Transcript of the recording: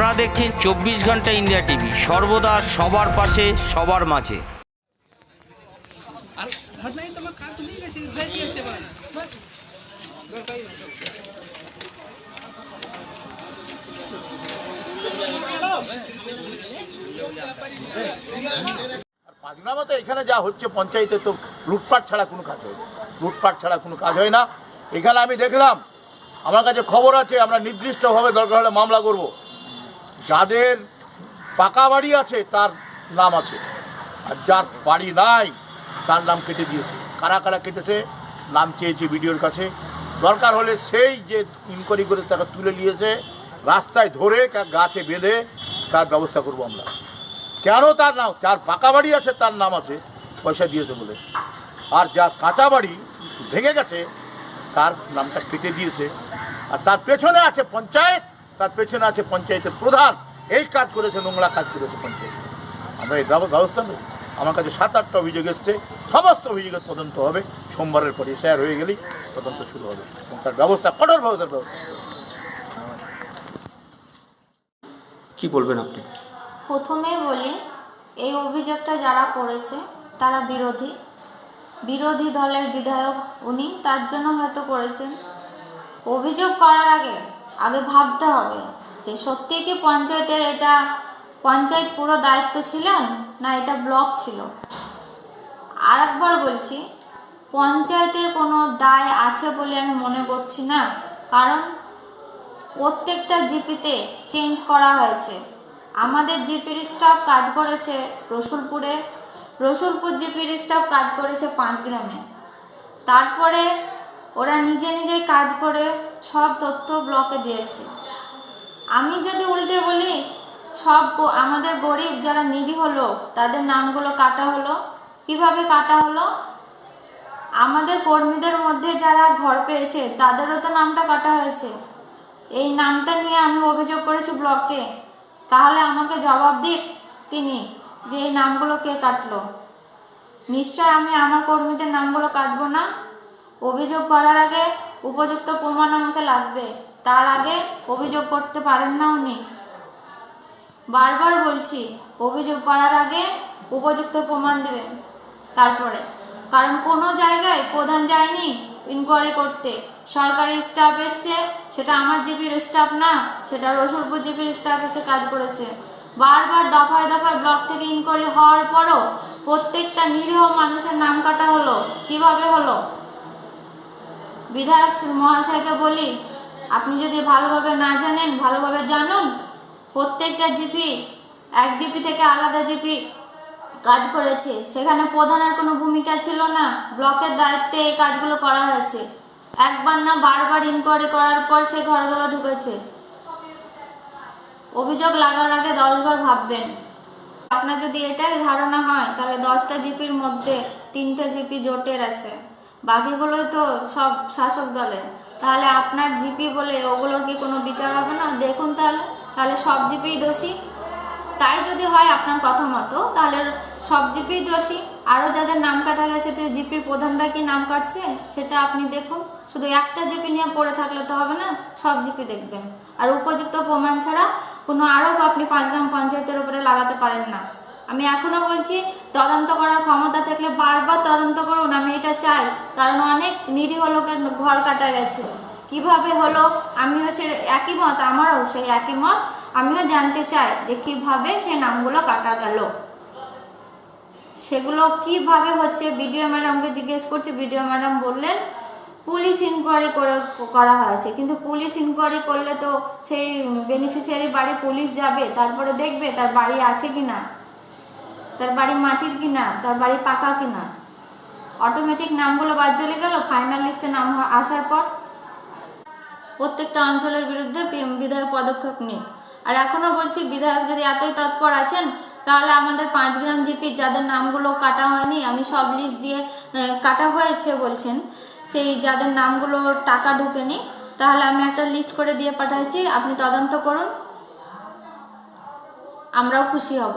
আপনারা দেখছেন চব্বিশ ঘণ্টা ইন্ডিয়া টিভি। সর্বদা সবার পাশে সবার মাঝে। তো এখানে যা হচ্ছে পঞ্চায়েতে তো লুটপাট ছাড়া কোনো কাজ হয় লুটপাট ছাড়া কোনো কাজ হয় না। এখানে আমি দেখলাম আমার কাছে খবর আছে আমরা নির্দিষ্টভাবে দরকার হলে মামলা করব। যাদের পাকা বাড়ি আছে, তার নাম আছে। আর যার বাড়ি নাই, তার নাম কেটে দিয়েছে। কারা কারা কেটেছে, নাম চেয়েছি বিডিওর কাছে। দরকার হলে সেই যে ইনকোয়ারি করে তাকে তুলে নিয়েছে, রাস্তায় ধরে কা- গাছে বেঁধে তার ব্যবস্থা করব আমরা। কেন তার নাম, যার পাকা বাড়ি আছে, তার নাম আছে, পয়সা দিয়েছে বলে। আর যার কাঁচা বাড়ি ভেঙে গেছে, তার নামটা কেটে দিয়েছে। আর তার পেছনে আছে পঞ্চায়েত তার পেছনে আছে পঞ্চায়েতের প্রধান। এই কাজ করেছে নোংরা কাজ করেছে পঞ্চায়েত। আমরা এই ব্যব- ব্যবস্থা নেব। আমার কাছে সাত আটটা অভিযোগ এসছে। সমস্ত অভিযোগের তদন্ত হবে। সোমবারের পরে শেয়ার হয়ে গেলেই তদন্ত শুরু হবে। এবং তার ব্যবস্থা কঠোরভাবে তার ব্যবস্থা। কি বলবেন আপনি? প্রথমে বলি এই অভিযোগটা যারা করেছে তারা বিরোধী। বিরোধী দলের বিধায়ক উনি তার জন্য হয়তো করেছেন। অভিযোগ করার আগে আগে ভাবতে হবে যে সত্যি কি পঞ্চায়েতের এটা পঞ্চায়েত পুরো দায়িত্ব ছিলেন না এটা ব্লক ছিল? আর একবার বলছি, পঞ্চায়েতের কোনো দায় আছে বলে আমি মনে করছি না। কারণ প্রত্যেকটা জিপিতে চেঞ্জ করা হয়েছে। আমাদের জিপির স্টাফ কাজ করেছে রসুলপুরে। রসুলপুর জিপির স্টাফ কাজ করেছে পাঁচগ্রামে তারপরে ওরা নিজে নিজে কাজ করে সব তথ্য ব্লকে দিয়েছে। আমি যদি উল্টে বলি, সব আমাদের গরিব যারা নিরীহ লোক, তাদের নামগুলো কাটা হলো। কীভাবে কাটা হলো? আমাদের কর্মীদের মধ্যে যারা ঘর পেয়েছে, তাদেরও তো নামটা কাটা হয়েছে। এই নামটা নিয়ে আমি অভিযোগ করেছি ব্লককে। তাহলে আমাকে জবাব দিক তিনি যে এই নামগুলো কে কাটলো। নিশ্চয় আমি আমার কর্মীদের নামগুলো করার আগে উপযুক্ত প্রমাণ আমাকে লাগবে। তার আগে অভিযোগ করতে পারেন না উনি। বারবার বলছি, অভিযোগ করার আগে উপযুক্ত প্রমাণ দেবেন। তারপরে, কারণ কোনো জায়গায় প্রধান যায়নি ইনকোয়ারি করতে। সরকারি স্টাফ এসছে, সেটা আমার জিপির স্টাফ না, সেটা রসুলপুর জিপির স্টাফ এসে কাজ করেছে। বারবার দফায় দফায় ব্লক থেকে ইনকোয়ারি হওয়ার পরও প্রত্যেকটা নিরীহ মানুষের নাম কাটা হলো। কীভাবে হলো? বিধায়ক মহাশয়কে বলি, আপনি যদি ভালোভাবে না জানেন, ভালোভাবে জানুন, প্রত্যেকটা জিপি, এক জিপি থেকে আলাদা জিপি কাজ করেছে। সেখানে প্রধানের কোনো ভূমিকা ছিল না, ব্লকের দায়িত্বে এই কাজগুলো করা হয়েছে। একবার না বারবার ইনকোয়ারি করার পর সে ঘরগুলো ঢুকেছে। অভিযোগ লাগার আগে দশবার ভাববেন। আপনার যদি এটাই ধারণা হয়, তাহলে দশটা জিপির মধ্যে তিনটে জিপি জোটের আছে। বাকিগুলোই তো সব শাসক দলের। তাহলে আপনার জিপি বলে ওগুলোর কি কোনো বিচার হবে না? দেখুন তাহলে। তাহলে সব জিপিই দোষী। তাই যদি হয় আপনার কথা মতো, তাহলে সব জিপি দোষী। আরও যাদের নাম কাটা গেছে, তো জিপির প্রধানরা কি নাম কাটছে? সেটা আপনি দেখুন। শুধু একটা জিপি নিয়ে পড়ে থাকলে তো হবে না, সব জিপি দেখবেন। আর উপযুক্ত প্রমাণ ছাড়া কোনো আরোপ আপনি পাঁচ গ্রাম পঞ্চায়েতের উপরে লাগাতে পারেন না। আমি এখনও বলছি, তদন্ত করার ক্ষমতা থাকলে বারবার তদন্ত করুন, আমি এটা চাই। কারণ অনেক নিরীহ লোকের ঘর কাটা গেছে। কীভাবে হলো, আমিও সে একই মত, আমারও সেই একই মত। আমিও জানতে চাই যে কীভাবে সে নামগুলো কাটা গেল। সেগুলো কীভাবে হচ্ছে, বিডিও ম্যাডামকে জিজ্ঞেস করছে, বিডিও ম্যাডাম বললেন, পুলিশ ইনকোয়ারি করে করা হয়েছে। কিন্তু পুলিশ ইনকোয়ারি করলে তো সেই বেনিফিশিয়ারি বাড়ি পুলিশ যাবে, তারপরে দেখবে তার বাড়ি আছে কি না তার বাড়ি মাটির কিনা, তার বাড়ি পাকা কিনা? অটোমেটিক নামগুলো বাদ চলে গেল ফাইনাল লিস্টে নাম আসার পর প্রত্যেকটা অঞ্চলের বিরুদ্ধে বিধায়ক পদক্ষেপ নিক। আর এখনও বলছি, বিধায়ক যদি এতই তৎপর আছেন, তাহলে আমাদের পাঁচ গ্রাম জিপি যাদের নামগুলো কাটা হয়নি, আমি সব লিস্ট দিয়ে কাটা হয়েছে বলছেন, সেই যাদের নামগুলো টাকা ঢুকেনি, তাহলে আমি একটা লিস্ট করে দিয়ে পাঠাইছি আপনি তদন্ত করুন, আমরাও খুশি হব।